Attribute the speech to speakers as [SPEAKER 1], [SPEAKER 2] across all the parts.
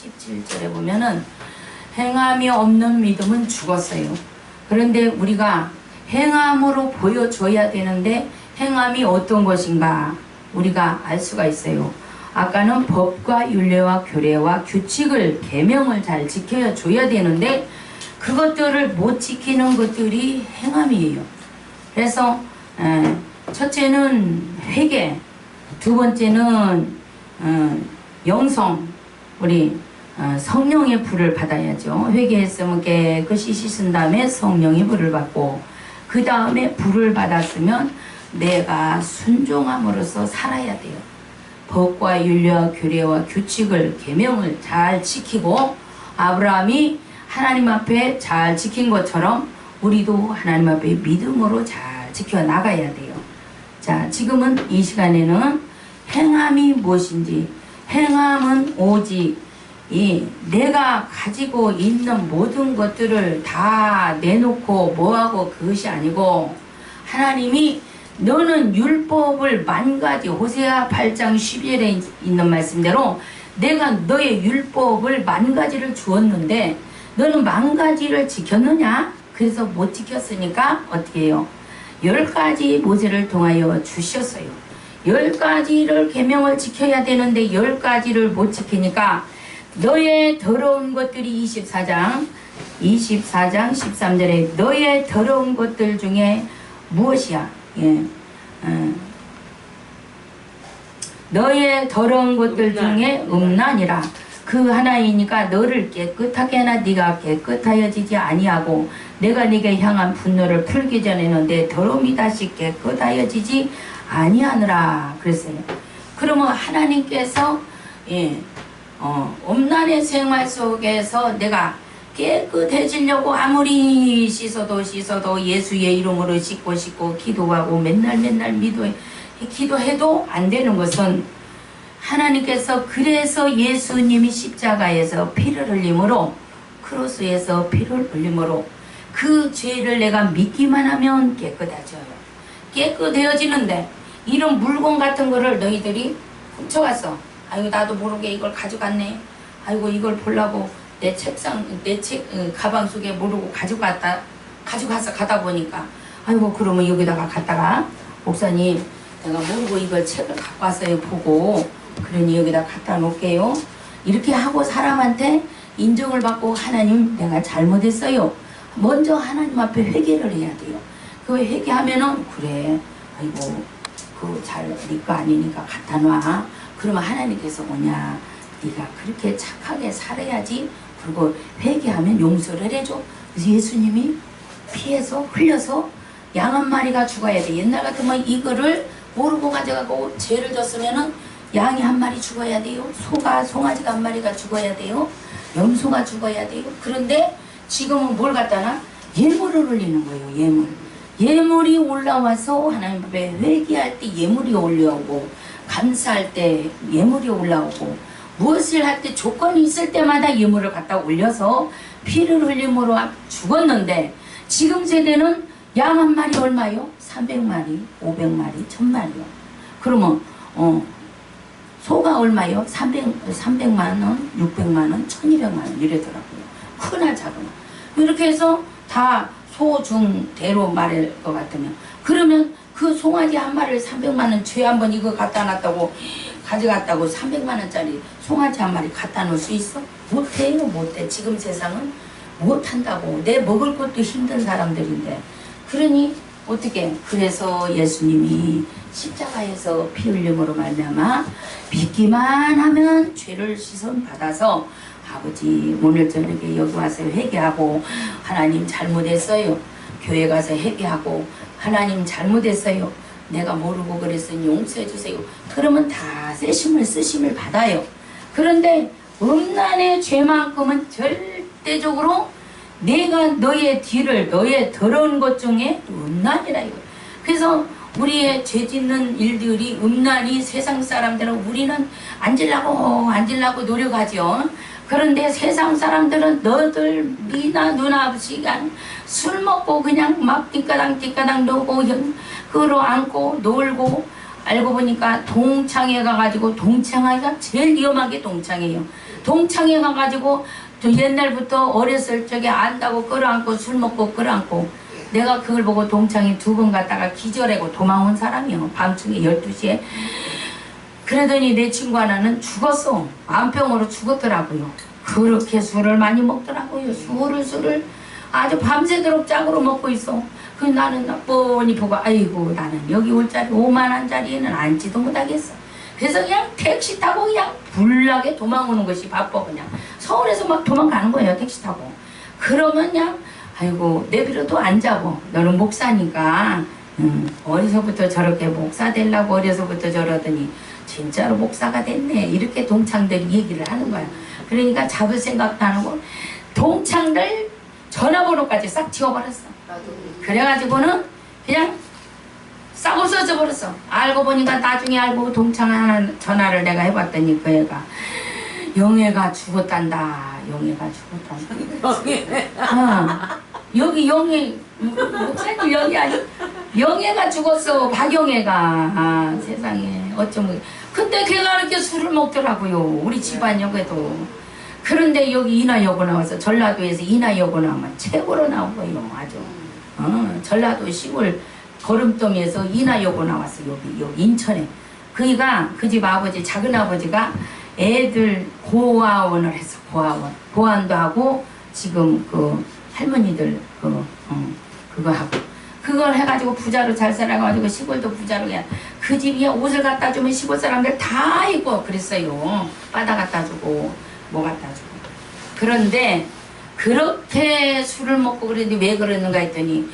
[SPEAKER 1] 17절에 보면은 행함이 없는 믿음은 죽었어요. 그런데 우리가 행함으로 보여줘야 되는데 행함이 어떤 것인가 우리가 알 수가 있어요. 아까는 법과 윤례와 교례와 규칙을 계명을 잘 지켜 줘야 되는데 그것들을 못 지키는 것들이 행함이에요. 그래서 에, 첫째는 회개, 두 번째는 어, 영성, 우리 어, 성령의 불을 받아야죠. 회개했으면 깨끗이 씻은 다음에 성령의 불을 받고 그 다음에 불을 받았으면 내가 순종함으로써 살아야 돼요. 법과 윤례와 규례와 규칙을 계명을 잘 지키고 아브라함이 하나님 앞에 잘 지킨 것처럼 우리도 하나님 앞에 믿음으로 잘 지켜 나가야 돼요. 자, 지금은 이 시간에는 행함이 무엇인지 행함은 오직 이 내가 가지고 있는 모든 것들을 다 내놓고 뭐하고 그것이 아니고 하나님이 너는 율법을 만 가지 호세아 8장 12절에 있는 말씀대로 내가 너의 율법을 만 가지를 주었는데 너는 만 가지를 지켰느냐? 그래서 못 지켰으니까 어떻게 해요? 열 가지 모세를 통하여 주셨어요. 열 가지를 계명을 지켜야 되는데 열 가지를 못 지키니까 너의 더러운 것들이 24장 24장 13절에 너의 더러운 것들 중에 무엇이야? 예. 어. 너의 더러운 것들 중에 음란이라 그 하나이니까 너를 깨끗하게 하나 네가 깨끗하여지지 아니하고 내가 네게 향한 분노를 풀기 전에는 내 더러움이 다시 깨끗하여지지 아니하느라 그랬어요. 그러면 하나님께서 예, 어, 음란의 생활 속에서 내가 깨끗해지려고 아무리 씻어도 씻어도 예수의 이름으로 씻고 씻고 기도하고 맨날 맨날 미도해 기도해도 안 되는 것은 하나님께서 그래서 예수님이 십자가에서 피를 흘림으로 크로스에서 피를 흘림으로 그 죄를 내가 믿기만 하면 깨끗해져요. 깨끗해지는데 이런 물건 같은 거를 너희들이 훔쳐갔어. 아이고 나도 모르게 이걸 가져갔네. 아이고 이걸 보려고 내 책상 내 책 가방 속에 모르고 가져갔다 가져가서 가다 보니까 아이고 그러면 여기다가 갖다가 목사님 내가 모르고 이걸 책을 갖고 왔어요 보고 그러니 여기다 갖다 놓을게요. 이렇게 하고 사람한테 인정을 받고 하나님 내가 잘못했어요. 먼저 하나님 앞에 회개를 해야 돼요. 그 회개하면은 그래 아이고 그잘네 거 아니니까 갖다 놔. 그러면 하나님께서 뭐냐 네가 그렇게 착하게 살아야지 그리고 회개하면 용서를 해줘. 예수님이 피해서 흘려서 양 한 마리가 죽어야 돼. 옛날 같으면 이거를 모르고 가져가고 죄를 졌으면은 양이 한 마리 죽어야 돼요. 소가 송아지가 한 마리가 죽어야 돼요. 염소가 죽어야 돼요. 그런데 지금은 뭘 갖다나 예물을 올리는 거예요. 예물. 예물이 올라와서 하나님 앞에 회개할 때 예물이 올라오고 감사할 때 예물이 올라오고 무엇을 할 때 조건이 있을 때마다 예물을 갖다 올려서 피를 흘림으로 죽었는데 지금 세대는 양 한 마리 얼마요? 300마리, 500마리, 1000마리요. 그러면 어 소가 얼마요? 300, 300만 원, 600만 원, 1200만 원 이러더라고요. 크나 작으나. 이렇게 해서 다 소, 중, 대로 말할 것 같으면 그러면 그 송아지 한 마리를 300만 원 죄 한 번 이거 갖다 놨다고 가져갔다고 300만 원짜리 송아지 한 마리 갖다 놓을 수 있어? 못해요 못해. 지금 세상은 못한다고. 내 먹을 것도 힘든 사람들인데. 그러니 어떻게 그래서 예수님이 십자가에서 피 흘림으로 말미암아 믿기만 하면 죄를 씻음 받아서 아버지 오늘 저녁에 여기 와서 회개하고 하나님 잘못했어요. 교회 가서 회개하고 하나님 잘못했어요 내가 모르고 그랬으니 용서해 주세요 그러면 다 세심을 쓰심을 받아요 그런데 음란의 죄만큼은 절대적으로 내가 너의 뒤를 너의 더러운 것 중에 음란이라 이거. 그래서 우리의 죄 짓는 일들이 음란이 세상 사람들은 우리는 앉으려고 앉으려고 노력하죠. 그런데 세상 사람들은 너들 미나 누나 시간 술 먹고 그냥 막 띠까당 띠까당 놀고 그로 안고 놀고 알고 보니까 동창회 가가지고 동창회가 제일 위험하게 동창회예요. 동창회 가가지고 저 옛날부터 어렸을 적에 안다고 끌어안고 술 먹고 끌어안고 내가 그걸 보고 동창회 두 번 갔다가 기절하고 도망온 사람이요 밤중에 12시에 그러더니 내 친구 하나는 죽었어 암병으로 죽었더라고요. 그렇게 술을 많이 먹더라고요. 술을 술을. 아주 밤새도록 짝으로 먹고 있어. 그 나는 뻔히 보고 아이고 나는 여기 올 자리 5만원 자리에는 앉지도 못하겠어. 그래서 그냥 택시 타고 그냥 불나게 도망오는 것이 바빠 그냥. 서울에서 막 도망가는 거예요 택시 타고. 그러면 그냥 아이고 내비로도 안 자고. 너는 목사니까 음, 어려서부터 저렇게 목사 되려고 어려서부터 저러더니 진짜로 목사가 됐네. 이렇게 동창들이 얘기를 하는 거야. 그러니까 잡을 생각도 안 하고 동창들 전화번호까지 싹 지워버렸어. 그래가지고는 그냥 싹 없어져 버렸어. 알고 보니까 나중에 알고 동창 하나 전화를 내가 해봤더니 그 애가 영애가 죽었단다. 영애가 죽었단다. 어, 여기 영애 목사님 여기 아니 영애가 죽었어. 박영애가. 아, 세상에. 어쩌면 근데 걔가 이렇게 술을 먹더라고요 우리 집안 역에도. 그런데 여기 인하여고 나와서 전라도에서 인하여고 나오면 최고로 거예요 아주. 어, 전라도 시골 거름동에서 인하여고 나왔어 여기 여기 인천에. 그이가 그 집 아버지 작은 아버지가 애들 고아원을 했어 고아원 고아원도 하고 지금 그 할머니들 그 어, 그거 하고. 그걸 해가지고 부자로 잘 살아가지고 시골도 부자로 그냥 그 집이 옷을 갖다 주면 시골 사람들 다 입고 그랬어요 바다 갖다 주고 뭐 갖다 주고 그런데 그렇게 술을 먹고 그랬는데 왜 그러는가 했더니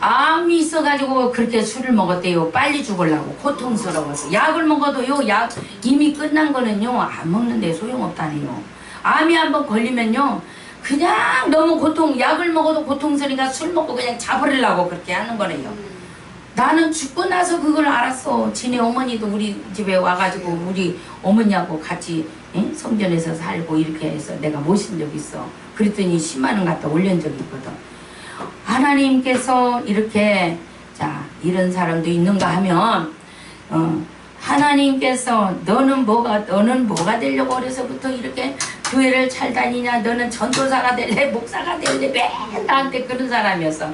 [SPEAKER 1] 암이 있어가지고 그렇게 술을 먹었대요. 빨리 죽으려고 고통스러워서 약을 먹어도요. 약 이미 끝난 거는요. 안 먹는데 소용없다네요. 암이 한번 걸리면요. 그냥 너무 고통 약을 먹어도 고통스러니까 술 먹고 그냥 잡으려고 그렇게 하는 거래요. 나는 죽고 나서 그걸 알았어. 지네 어머니도 우리 집에 와가지고 우리 어머니하고 같이 응? 성전에서 살고 이렇게 해서 내가 모신 적 있어. 그랬더니 10만 원 갖다 올린 적이 있거든. 하나님께서 이렇게 자 이런 사람도 있는가 하면 어, 하나님께서 너는 뭐가 너는 뭐가 되려고 어려서부터 이렇게 교회를 잘 다니냐 너는 전도사가 될래 목사가 될래 맨 나한테 그런 사람이었어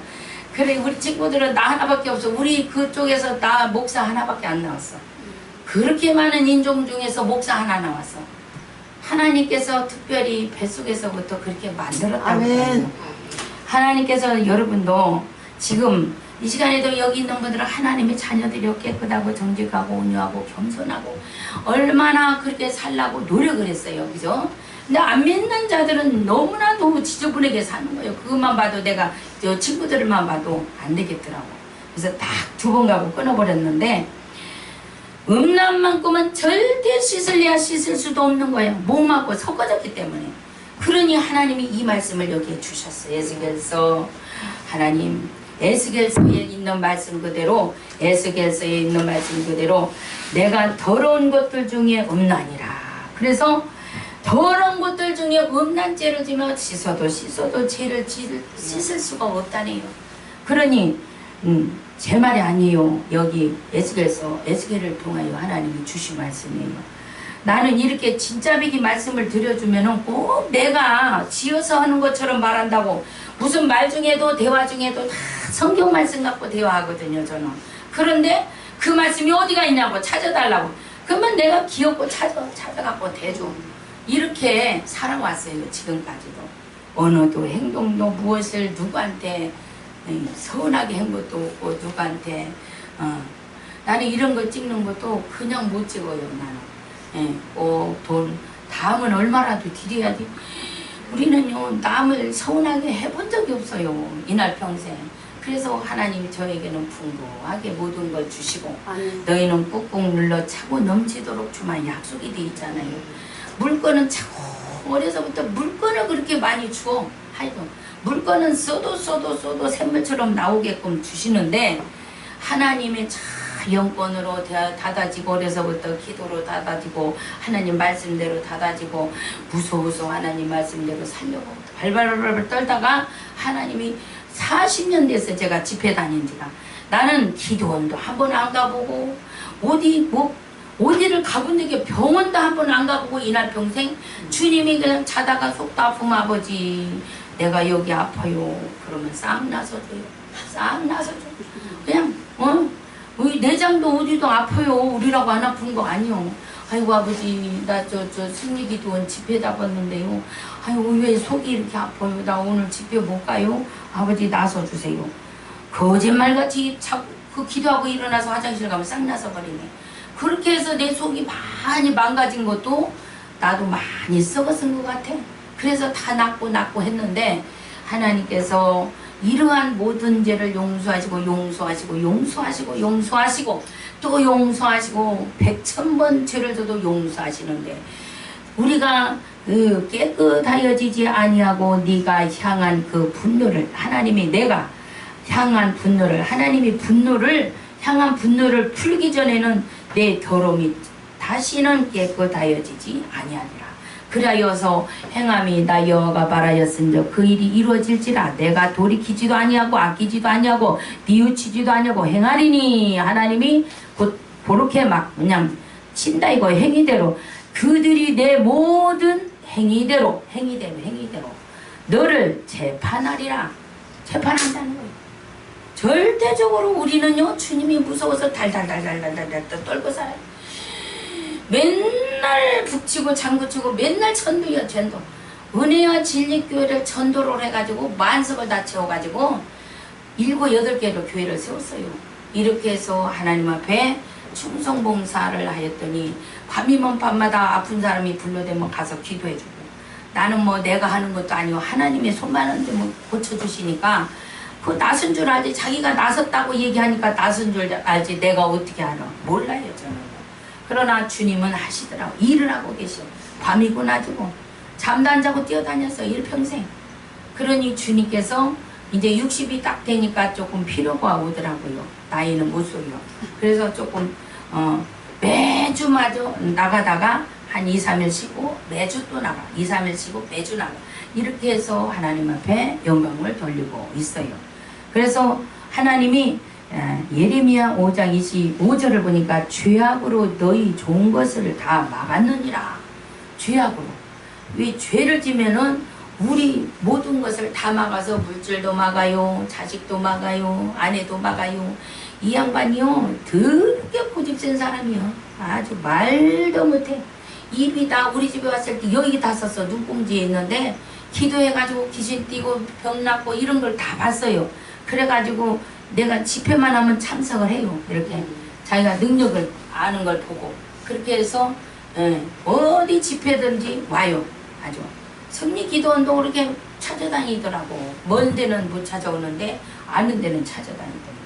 [SPEAKER 1] 그래 우리 친구들은 나 하나밖에 없어 우리 그쪽에서 나 목사 하나밖에 안 나왔어 그렇게 많은 인종 중에서 목사 하나 나왔어 하나님께서 특별히 뱃속에서부터 그렇게 만들었다고
[SPEAKER 2] 아멘.
[SPEAKER 1] 하나님께서 여러분도 지금 이 시간에도 여기 있는 분들은 하나님의 자녀들이 깨끗하고 정직하고 온유하고 겸손하고 얼마나 그렇게 살라고 노력을 했어요. 그죠? 근데 안 믿는 자들은 너무나도 지저분하게 사는 거예요. 그것만 봐도 내가 저 친구들만 봐도 안 되겠더라고. 그래서 딱 두 번 가고 끊어버렸는데 음란만큼은 절대 씻을래야 씻을 수도 없는 거예요. 목맞고 섞어졌기 때문에. 그러니 하나님이 이 말씀을 여기에 주셨어요. 에스겔서 하나님 에스겔서에 있는 말씀 그대로 에스겔서에 있는 말씀 그대로 내가 더러운 것들 중에 음란이라. 그래서 더러운 것들 중에 음란 죄를 지면 씻어도 씻어도 죄를 지- 씻을 수가 없다네요. 그러니 음, 제 말이 아니에요. 여기 에스겔서 에스겔을 통하여 하나님이 주신 말씀이에요. 나는 이렇게 진짜 비기 말씀을 드려주면은 꼭 내가 지어서 하는 것처럼 말한다고 무슨 말 중에도 대화 중에도 다 성경 말씀 갖고 대화하거든요 저는 그런데 그 말씀이 어디가 있냐고 찾아달라고 그러면 내가 귀엽고 찾아, 찾아갖고 대줘 이렇게 살아왔어요 지금까지도 언어도 행동도 무엇을 누구한테 음, 서운하게 한 것도 없고 누구한테 어, 나는 이런 거 찍는 것도 그냥 못 찍어요 나는 예, 꼭돈 다음은 얼마라도 드려야지. 우리는요 남을 서운하게 해본 적이 없어요 이날 평생. 그래서 하나님이 저에게는 풍부하게 모든 걸 주시고
[SPEAKER 2] 아멘.
[SPEAKER 1] 너희는 꾹꾹 눌러 차고 넘치도록 주만 약속이 돼 있잖아요. 물건은 차고 어려서부터 물건을 그렇게 많이 주어 하여튼 물건은 써도 써도 써도 샘물처럼 나오게끔 주시는데 하나님의 참 영권으로 다- 다다지고 어려서부터 기도로 다다지고 하나님 말씀대로 다다지고 무서워서 하나님 말씀대로 살려고 발발발발 떨다가 하나님이 40년 됐어. 제가 집회 다닌 지가. 나는 기도원도 한 번 안 가보고 어디 뭐 어디를 가본 적이 병원도 한 번 안 가보고 이날 평생 주님이 그냥 자다가 속도 아프면 아버지 내가 여기 아파요. 그러면 싹 나서줘요. 싹 나서줘. 그냥 어? 내장도 어디도 아파요. 우리라고 안 아픈 거 아니요. 아이고 아버지 나 저 저 승리기도원 집회 잡았는데요. 아이고 왜 속이 이렇게 아파요? 나 오늘 집회 못 가요? 아버지 나서주세요. 거짓말같이 자꾸 그 기도하고 일어나서 화장실 가면 싹 나서 버리네 그렇게 해서 내 속이 많이 망가진 것도 나도 많이 썩어쓴 것 같아. 그래서 다 낫고 낫고 했는데 하나님께서 이러한 모든 죄를 용서하시고 용서하시고 용서하시고 용서하시고 또 용서하시고 백천번 죄를 져도 용서하시는데 우리가 그 깨끗하여지지 아니하고 네가 향한 그 분노를 하나님이 내가 향한 분노를 하나님이 분노를 향한 분노를 풀기 전에는 내 더러움이 다시는 깨끗하여지지 아니하니라. 그리하여서 행함이 나 여호와가 바라였은즉 그 일이 이루어질지라 내가 돌이키지도 아니하고 아끼지도 아니하고 뉘우치지도 아니하고 행하리니 하나님이 곧 그렇게 막 그냥 친다 이거 행위대로 그들이 내 모든 행위대로 행위대로 행위대로 너를 재판하리라 재판한다는 거예요. 절대적으로 우리는요 주님이 무서워서 달달달달달달 떨고 살아요. 맨날 북치고 장구치고 맨날 전도야 전도. 은혜와 진리교회를 전도를 해가지고 만석을 다 채워가지고 일곱 여덟 개로 교회를 세웠어요. 이렇게 해서 하나님 앞에 충성봉사를 하였더니 밤이면 밤마다 아픈 사람이 불러대면 가서 기도해주고 나는 뭐 내가 하는 것도 아니고 하나님의 손만은 좀 고쳐주시니까 그 나선 줄 알지? 자기가 나섰다고 얘기하니까 나선 줄 알지? 내가 어떻게 알아? 몰라요 저는. 그러나 주님은 하시더라고. 일을 하고 계셔. 밤이고 낮이고. 잠도 안 자고 뛰어다녔어 일평생. 그러니 주님께서 이제 60이 딱 되니까 조금 필요가 오더라고요. 나이는 못 속여. 그래서 조금 어, 매주 마저 나가다가 한 2, 3일 쉬고 매주 또 나가. 2, 3일 쉬고 매주 나가. 이렇게 해서 하나님 앞에 영광을 돌리고 있어요 그래서 하나님이 아, 예레미야 5장 25절을 보니까 죄악으로 너희 좋은 것을 다 막았느니라. 죄악으로. 왜 죄를 지면은 우리 모든 것을 다 막아서 물질도 막아요 자식도 막아요 아내도 막아요. 이 양반이요 더럽게 고집센 사람이요. 아주 말도 못해. 입이 다 우리 집에 왔을 때 여기 다 썼어 눈봉지에 있는데 기도해가지고 귀신 띄고 병 낫고 이런 걸 다 봤어요 그래가지고 내가 집회만 하면 참석을 해요. 이렇게 자기가 능력을 아는 걸 보고 그렇게 해서 예, 어디 집회든지 와요. 아주 승리 기도원도 그렇게 찾아다니더라고. 먼 데는 못 찾아오는데 아는 데는 찾아다니더라고.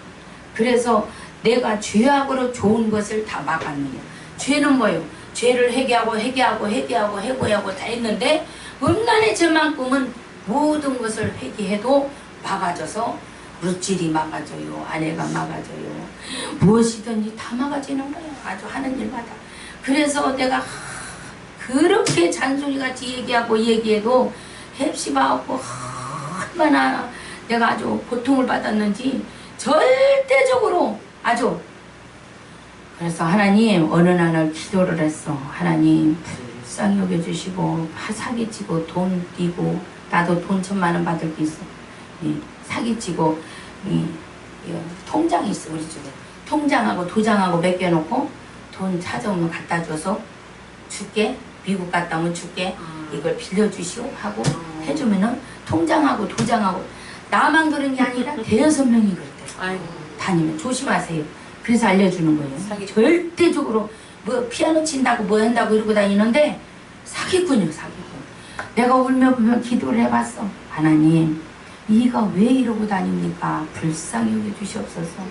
[SPEAKER 1] 그래서 내가 죄악으로 좋은 것을 다 막았느냐. 죄는 뭐예요? 죄를 회개하고 회개하고 회개하고 해고하고 다 했는데 음란의 죄만큼은 모든 것을 회개해도 막아져서 물질이 막아줘요. 아내가 막아줘요. 무엇이든지 다 막아지는 거예요. 아주 하는 일마다. 그래서 내가 하, 그렇게 잔소리같이 얘기하고 얘기해도 헵시바하고 얼마나 내가 아주 고통을 받았는지 절대적으로 아주 그래서 하나님 어느 날을 기도를 했어. 하나님 불쌍히 여겨주시고 사기치고 돈 띄고 나도 돈 천만 원 받을 게 있어. 이 사기치고 이, 이 통장이 있어 우리 집에. 통장하고 도장하고 맡겨놓고 돈 찾아오면 갖다 줘서 줄게. 미국 갔다 오면 줄게. 이걸 빌려주시오 하고 해주면은 통장하고 도장하고 나만 그런 게 아니라 대여섯 명이 그랬대. 다니면 조심하세요. 그래서 알려주는 거예요.
[SPEAKER 2] 사기.
[SPEAKER 1] 절대적으로 뭐 피아노 친다고 뭐 한다고 이러고 다니는데 사기꾼이요 사기꾼. 내가 울며 보며 기도를 해봤어. 하나님 이가 왜 이러고 다닙니까? 불쌍히 여겨주시옵소서.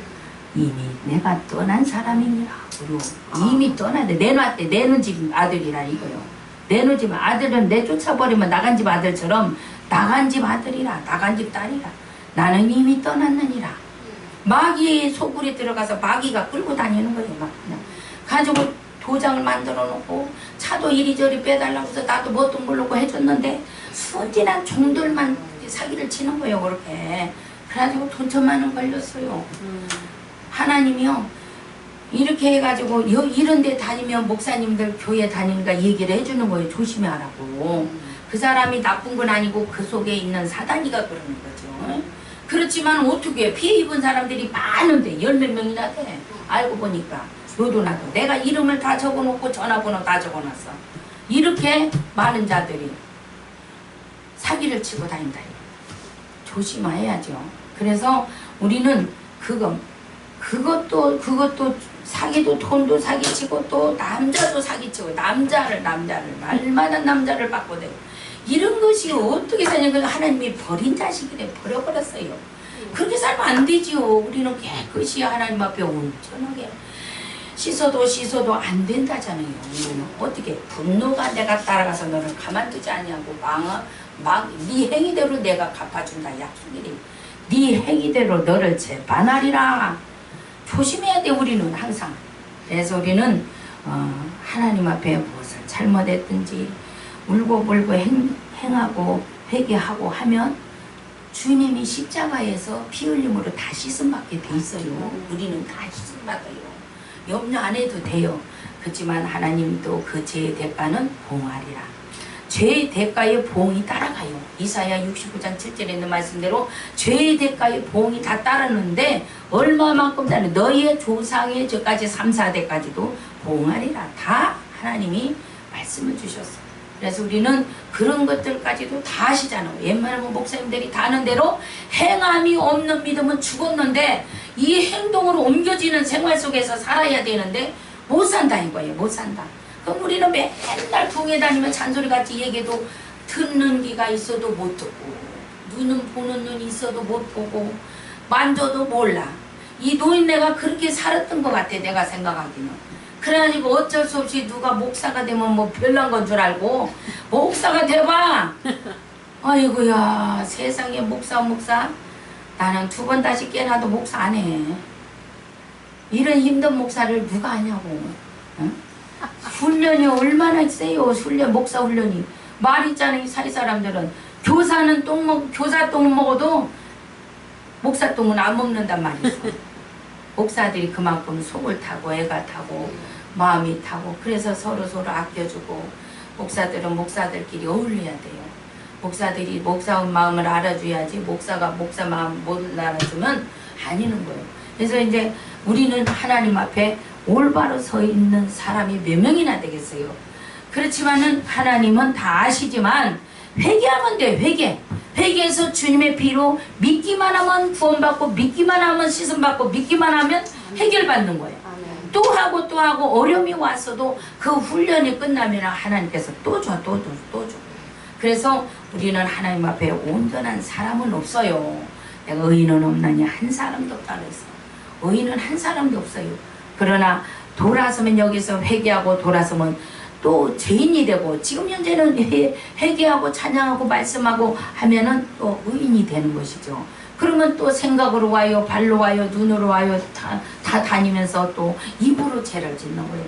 [SPEAKER 1] 이미 내가 떠난 사람이니라. 그리고 이미 떠나대 내놨대 내놓은 집 아들이라 이거요. 내놓은 집 아들은 내쫓아버리면 나간 집 아들처럼 나간 집 아들이라 나간 집 딸이라 나는 이미 떠났느니라. 마귀의 소굴에 들어가서 마귀가 끌고 다니는 거예요. 막 그냥 가지고 도장을 만들어 놓고 차도 이리저리 빼달라고 해서 나도 뭣도 모르고 해줬는데 순진한 종들만 사기를 치는 거예요 그렇게 그래가지고 돈 천만 원 걸렸어요
[SPEAKER 2] 음.
[SPEAKER 1] 하나님이요 이렇게 해가지고 여, 이런 데 다니면 목사님들 교회 다니니까 얘기를 해주는 거예요. 조심하라고. 그 사람이 나쁜 건 아니고 그 속에 있는 사단이가 그러는 거죠. 그렇지만 어떻게 피해 입은 사람들이 많은데 열 몇 명이나 돼. 알고 보니까 너도 나도 내가 이름을 다 적어놓고 전화번호 다 적어놨어. 이렇게 많은 자들이 사기를 치고 다닌다. 조심해야죠. 그래서 우리는 그거 그것도 그것도 사기도 돈도 사기치고 또 남자도 사기치고 남자를 남자를 말만한 남자를 바꿔대 이런 것이 어떻게 그 하나님이 버린 자식이래 버려버렸어요. 그렇게 살면 안 되지요. 우리는 깨끗이 하나님 앞에 온전하게 씻어도 씻어도 안 된다잖아요. 우리는 어떻게 분노가 내가 따라가서 너를 가만두지 아니하고 망, 망, 네 행위대로 내가 갚아준다 약속이래. 네 행위대로 너를 재판하리라. 조심해야 돼 우리는 항상. 그래서 우리는 어, 하나님 앞에 무엇을 잘못했든지 울고 불고 행, 행하고 회개하고 하면 주님이 십자가에서 피 흘림으로 다 씻음 받게 돼 있어요. 우리는 다 씻음 받아요. 염려 안 해도 돼요. 그렇지만 하나님도 그 죄의 대가는 봉하리라. 죄의 대가의 보응이 따라가요. 이사야 69장 7절에 있는 말씀대로 죄의 대가의 보응이 다 따르는데 얼마만큼 따르 너희의 조상의 저까지 3, 4대까지도 보응하리라. 다 하나님이 말씀을 주셨어요. 그래서 우리는 그런 것들까지도 다 아시잖아요. 웬만하면 목사님들이 다 아는 대로 행함이 없는 믿음은 죽었는데 이 행동으로 옮겨지는 생활 속에서 살아야 되는데 못 산다 이거예요. 못 산다. 그럼 우리는 맨날 궁에 다니면 잔소리 같이 얘기해도 듣는 귀가 있어도 못 듣고 눈은 보는 눈이 있어도 못 보고 만져도 몰라. 이 노인네가 그렇게 살았던 것 같아 내가 생각하기는. 그래가지고 어쩔 수 없이 누가 목사가 되면 뭐 별난 건 줄 알고 목사가 돼봐. 아이고야 세상에 목사 목사 나는 두 번 다시 깨나도 목사 안 해. 이런 힘든 목사를 누가 하냐고. 응? 훈련이 얼마나 세요 훈련 목사 훈련이 말 있잖아요 이 사이 사람들은 교사는 똥 먹, 교사 똥 먹어도 목사 똥은 안 먹는단 말이죠. 목사들이 그만큼 속을 타고 애가 타고 마음이 타고 그래서 서로 서로 아껴주고 목사들은 목사들끼리 어울려야 돼요. 목사들이 목사의 마음을 알아줘야지 목사가 목사 마음 못 알아주면 아니는 거예요. 그래서 이제 우리는 하나님 앞에 올바로 서 있는 사람이 몇 명이나 되겠어요. 그렇지만은 하나님은 다 아시지만 회개하면 돼 회개. 회개해서 주님의 피로 믿기만 하면 구원받고 믿기만 하면 씻음받고 믿기만 하면 해결받는 거예요. 또 하고 또 하고 어려움이 왔어도 그 훈련이 끝나면 하나님께서 또 줘, 또 줘, 또 줘. 그래서 우리는 하나님 앞에 온전한 사람은 없어요. 내가 의인은 없나니 한 사람도 없다 그랬어. 의인은 한 사람도 없어요. 그러나 돌아서면 여기서 회개하고 돌아서면 또 죄인이 되고 지금 현재는 회, 회개하고 찬양하고 말씀하고 하면은 또 의인이 되는 것이죠. 그러면 또 생각으로 와요, 발로 와요, 눈으로 와요, 다, 다 다니면서 또 입으로 죄를 짓는 거예요.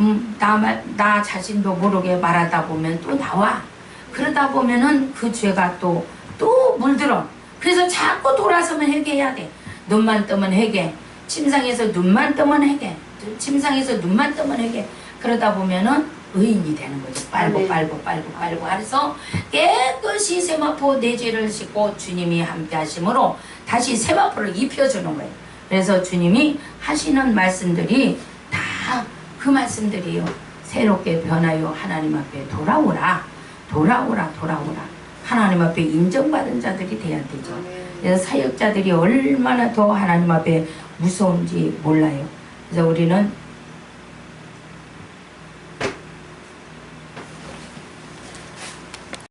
[SPEAKER 1] 음, 나, 말- 나 자신도 모르게 말하다 보면 또 나와. 그러다 보면은 그 죄가 또, 또 물들어. 그래서 자꾸 돌아서면 회개해야 돼. 눈만 뜨면 회개. 침상에서 눈만 뜨면 회개. 침상에서 눈만 뜨면 회개. 그러다 보면은 의인이 되는 거지. 빨고
[SPEAKER 2] 네.
[SPEAKER 1] 빨고 빨고 빨고 하면서 깨끗이 세마포 내 죄를 씻고 주님이 함께 하심으로 다시 세마포를 입혀주는 거예요. 그래서 주님이 하시는 말씀들이 다 그 말씀들이요. 새롭게 변하여 하나님 앞에 돌아오라. 돌아오라 돌아오라. 하나님 앞에 인정받은 자들이 돼야 되죠. 그래서 사역자들이 얼마나 더 하나님 앞에 무서운지 몰라요. 그래서 우리는